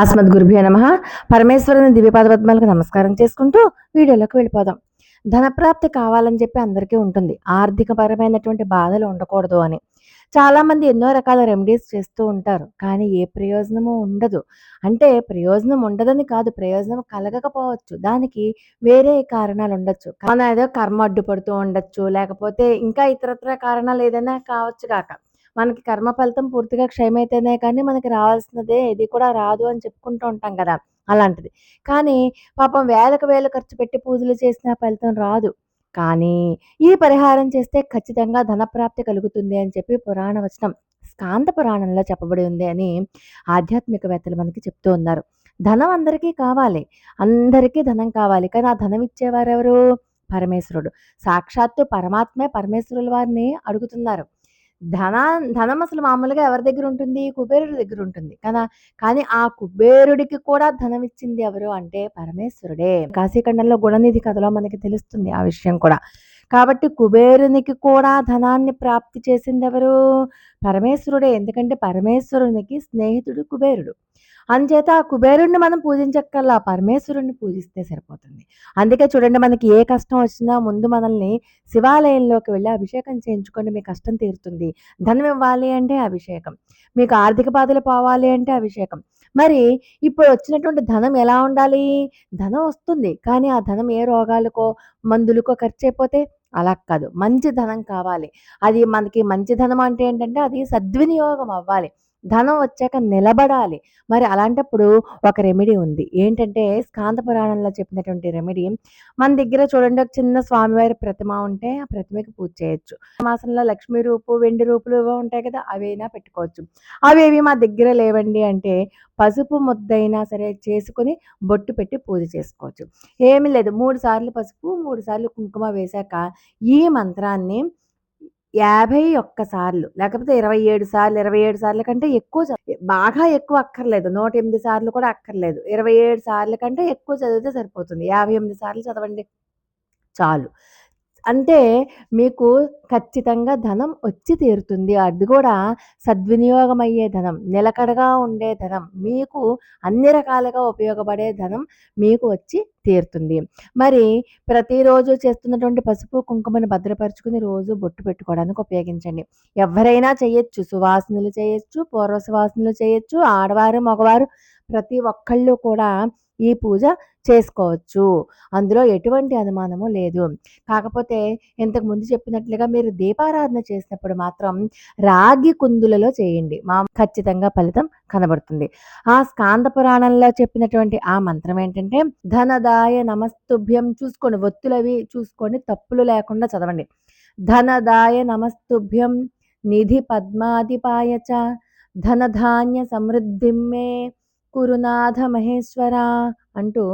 అస్మద్ గురుభ్యో నమ. పరమేశ్వరుని దివ్యపాద పద్మాలకు నమస్కారం చేసుకుంటూ వీడియోలోకి వెళ్ళిపోదాం. ధనప్రాప్తి కావాలని చెప్పి అందరికీ ఉంటుంది. ఆర్థికపరమైనటువంటి బాధలు ఉండకూడదు అని. చాలామంది ఎన్నో రకాల రెమెడీస్ చేస్తూ ఉంటారు. కానీ ఏ ప్రయోజనము ఉండదు. అంటే ప్రయోజనం ఉండదని కాదు. ప్రయోజనం కలగకపోవచ్చు. దానికి వేరే కారణాలు ఉండొచ్చు. మన ఏదో కర్మ అడ్డుపడుతూ ఉండొచ్చు. లేకపోతే ఇంకా ఇతరత్ర కారణాలు ఏదైనా కావచ్చు కాక మనకి కర్మ ఫలితం పూర్తిగా క్షయమైతేనే కానీ మనకి రావాల్సినదే ఇది కూడా రాదు అని చెప్పుకుంటూ ఉంటాం కదా అలాంటిది. కానీ పాపం వేలకు వేలు ఖర్చు పెట్టి పూజలు చేసిన ఫలితం రాదు. కానీ ఈ పరిహారం చేస్తే ఖచ్చితంగా ధనప్రాప్తి కలుగుతుంది అని చెప్పి పురాణ వచనం స్కాంత పురాణంలో చెప్పబడి ఉంది అని ఆధ్యాత్మికవేత్తలు మనకి చెప్తూ ఉన్నారు. ధనం అందరికీ కావాలి అందరికీ ధనం కావాలి. కానీ ఆ ధనం ఇచ్చేవారు ఎవరు పరమేశ్వరుడు. సాక్షాత్తు పరమాత్మే పరమేశ్వరుల వారిని అడుగుతున్నారు. ధనా ధనం అసలు మామూలుగా ఎవరి దగ్గర ఉంటుంది? కుబేరుడి దగ్గర ఉంటుంది. కదా? కానీ ఆ కుబేరుడికి కూడా ధనం ఇచ్చింది ఎవరు అంటే పరమేశ్వరుడే. కాశీఖండంలో గుణనిధి కథలో మనకి తెలుస్తుంది ఆ విషయం కూడా. కాబట్టి కుబేరునికి కూడా ధనాన్ని ప్రాప్తి చేసింది ఎవరు? పరమేశ్వరుడే. ఎందుకంటే పరమేశ్వరునికి స్నేహితుడు కుబేరుడు. అందుచేత ఆ కుబేరుణ్ణి మనం పూజించక్కల్లా పరమేశ్వరుణ్ణి పూజిస్తే సరిపోతుంది. అందుకే చూడండి మనకి ఏ కష్టం వచ్చినా ముందు మనల్ని శివాలయంలోకి వెళ్ళి అభిషేకం చేయించుకోండి మీ కష్టం తీరుతుంది. ధనం ఇవ్వాలి అంటే అభిషేకం మీకు ఆర్థిక బాధలు పోవాలి అంటే అభిషేకం. మరి ఇప్పుడు వచ్చినటువంటి ధనం ఎలా ఉండాలి? ధనం వస్తుంది కానీ ఆ ధనం ఏ రోగాలకో మందులకో ఖర్చు అయిపోతే అలా కాదు. మంచి ధనం కావాలి. అది మనకి మంచి ధనం అంటే ఏంటంటే అది సద్వినియోగం అవ్వాలి. ధనం వచ్చాక నిలబడాలి. మరి అలాంటప్పుడు ఒక రెమెడీ ఉంది. ఏంటంటే స్కాంత పురాణంలో చెప్పినటువంటి రెమెడీ మన దగ్గర చూడండి ఒక చిన్న స్వామివారి ప్రతిమ ఉంటే ఆ ప్రతిమకి పూజ చేయొచ్చు. మాసంలో లక్ష్మీ రూపు వెండి రూపులు ఇవో ఉంటాయి కదా అవైనా పెట్టుకోవచ్చు. అవేవి మా దగ్గర లేవండి అంటే పసుపు ముద్దైనా సరే చేసుకొని బొట్టు పెట్టి పూజ చేసుకోవచ్చు. ఏమీ లేదు. మూడు సార్లు పసుపు మూడు సార్లు కుంకుమ వేశాక ఈ మంత్రాన్ని యాభై ఒక్క సార్లు లేకపోతే ఇరవై ఏడు సార్లు ఇరవై ఏడు సార్ల కంటే ఎక్కువ బాగా ఎక్కువ అక్కర్లేదు. నూట ఎనిమిది సార్లు కూడా అక్కర్లేదు. ఇరవై ఏడు సార్ల కంటే ఎక్కువ చదివితే సరిపోతుంది. యాభై ఎనిమిది సార్లు చదవండి. చాలు. అంటే మీకు ఖచ్చితంగా ధనం వచ్చి తీరుతుంది. అది కూడా సద్వినియోగం అయ్యే ధనం నిలకడగా ఉండే ధనం మీకు అన్ని రకాలుగా ఉపయోగపడే ధనం మీకు వచ్చి తీరుతుంది. మరి ప్రతిరోజు చేస్తున్నటువంటి పసుపు కుంకుమని భద్రపరుచుకుని రోజు బొట్టు పెట్టుకోవడానికి ఉపయోగించండి. ఎవరైనా చేయొచ్చు సువాసనలు చేయొచ్చు పూర్వ సువాసనలు చేయొచ్చు ఆడవారు మగవారు ప్రతి ఒక్కళ్ళు కూడా ఈ పూజ చేసుకోవచ్చు. అందులో ఎటువంటి అనుమానము లేదు. కాకపోతే ఇంతకు ముందు చెప్పినట్లుగా మీరు దీపారాధన చేసినప్పుడు మాత్రం రాగి కుందులలో చేయండి. మా ఖచ్చితంగా ఫలితం కనబడుతుంది. ఆ స్కాంద పురాణంలో చెప్పినటువంటి ఆ మంత్రం ఏంటంటే ధనదాయ నమస్తుభ్యం చూసుకోండి. ఒత్తులవి చూసుకొని తప్పులు లేకుండా చదవండి. ధనదాయ నమస్తుభ్యం నిధి పద్మాధిపాయచ చ ధనధాన్య సమృద్ధిమ్మే కురునాథ మహేశ్వర అంటూ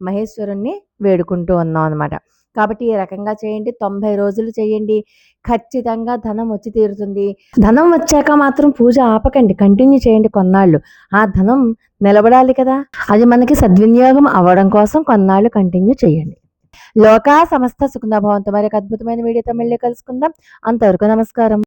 మహేశ్వరుణ్ణి వేడుకుంటూ ఉన్నాం అనమాట కాబట్టి ఈ రకంగా చేయండి తొంభై రోజులు చేయండి ఖచ్చితంగా ధనం వచ్చి తీరుతుంది. ధనం వచ్చాక మాత్రం పూజ ఆపకండి కంటిన్యూ చేయండి కొన్నాళ్ళు. ఆ ధనం నిలబడాలి కదా అది మనకి సద్వినియోగం అవ్వడం కోసం కొన్నాళ్ళు కంటిన్యూ చేయండి. లోకా సమస్త సుఖభావంతో మరి అద్భుతమైన వీడియోతో మళ్ళీ కలుసుకుందాం. అంతవరకు నమస్కారం.